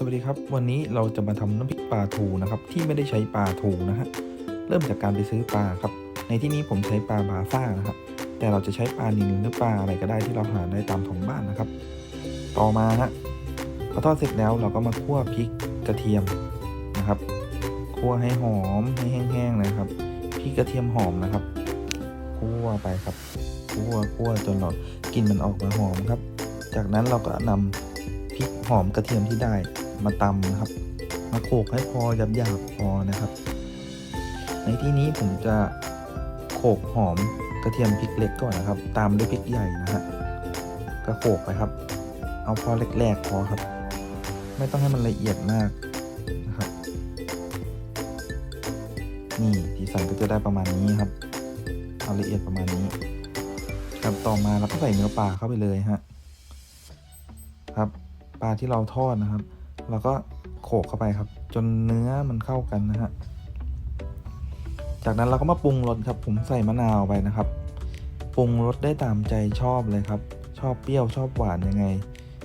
สวัสดีครับ วันนี้เราจะมาทำน้ำพริกปลาทูนะครับ ที่ไม่ได้ใช้ปลาทูนะฮะเริ่มจากการไปซื้อปลาครับ ในที่นี้ผมใช้ปลาบาซ่านะครับ แต่เราจะใช้ปลานิลหรือปลาอะไรก็ได้ที่เราหาได้ตามท้องบ้านนะครับ ต่อมาฮะพอทอดเสร็จแล้วเราก็มาคั่วพริกกระเทียมนะครับคั่วให้หอมให้แห้งๆนะครับพริกกระเทียมหอมนะครับคั่วไปครับคั่วคั่วจนเรากลิ่นมันออกมาหอมครับ จากนั้นเราก็นำพริกหอมกระเทียมที่ได้ มาตำนะครับ มาโขลกให้พอหยาบๆพอนะครับ ในที่นี้ผมจะโขลกหอมกระเทียมพริกเล็กก่อนนะครับ ตามด้วยพริกใหญ่นะฮะก็โขลกไปครับ เอาพอแรกๆพอครับ ไม่ต้องให้มันละเอียดมากนะครับ นี่สีสันก็จะได้ประมาณนี้ครับเอาละเอียดประมาณนี้ ครับต่อมาเราก็ใส่เนื้อปลาเข้าไปเลยฮะครับปลาที่เราทอดนะครับ เราก็โขลกเข้าไปครับ จนเนื้อมันเข้ากันนะฮะ จากนั้นเราก็มาปรุงรสครับ ผมใส่มะนาวไปนะครับ ปรุงรสได้ตามใจชอบเลยครับ ชอบเปรี้ยวชอบหวานยังไง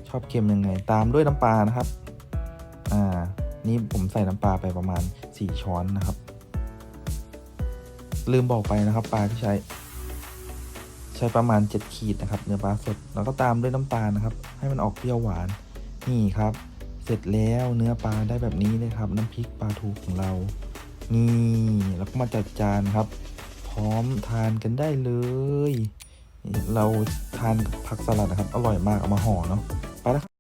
ชอบเค็มยังไง ตามด้วยน้ำปลานะครับ อ่า นี่ผมใส่น้ำปลาไปประมาณ 4 ช้อนนะครับ ลืมบอกไปนะครับปลาที่ใช้ ใช้ประมาณ 7 ขีดนะครับ เนื้อปลาสด แล้วก็ตามด้วยน้ำตาลนะครับ ให้มันออกเปรี้ยวหวาน นี่ครับ เสร็จแล้วเนื้อปลาได้แบบนี้เลยครับ น้ำพริกปลาทูของเรา นี่แล้วก็มาจัดจานครับ พร้อมทานกันได้เลย เราทานผักสลัดนะครับ อร่อยมากเอามาห่อเนาะไปแล้วครับ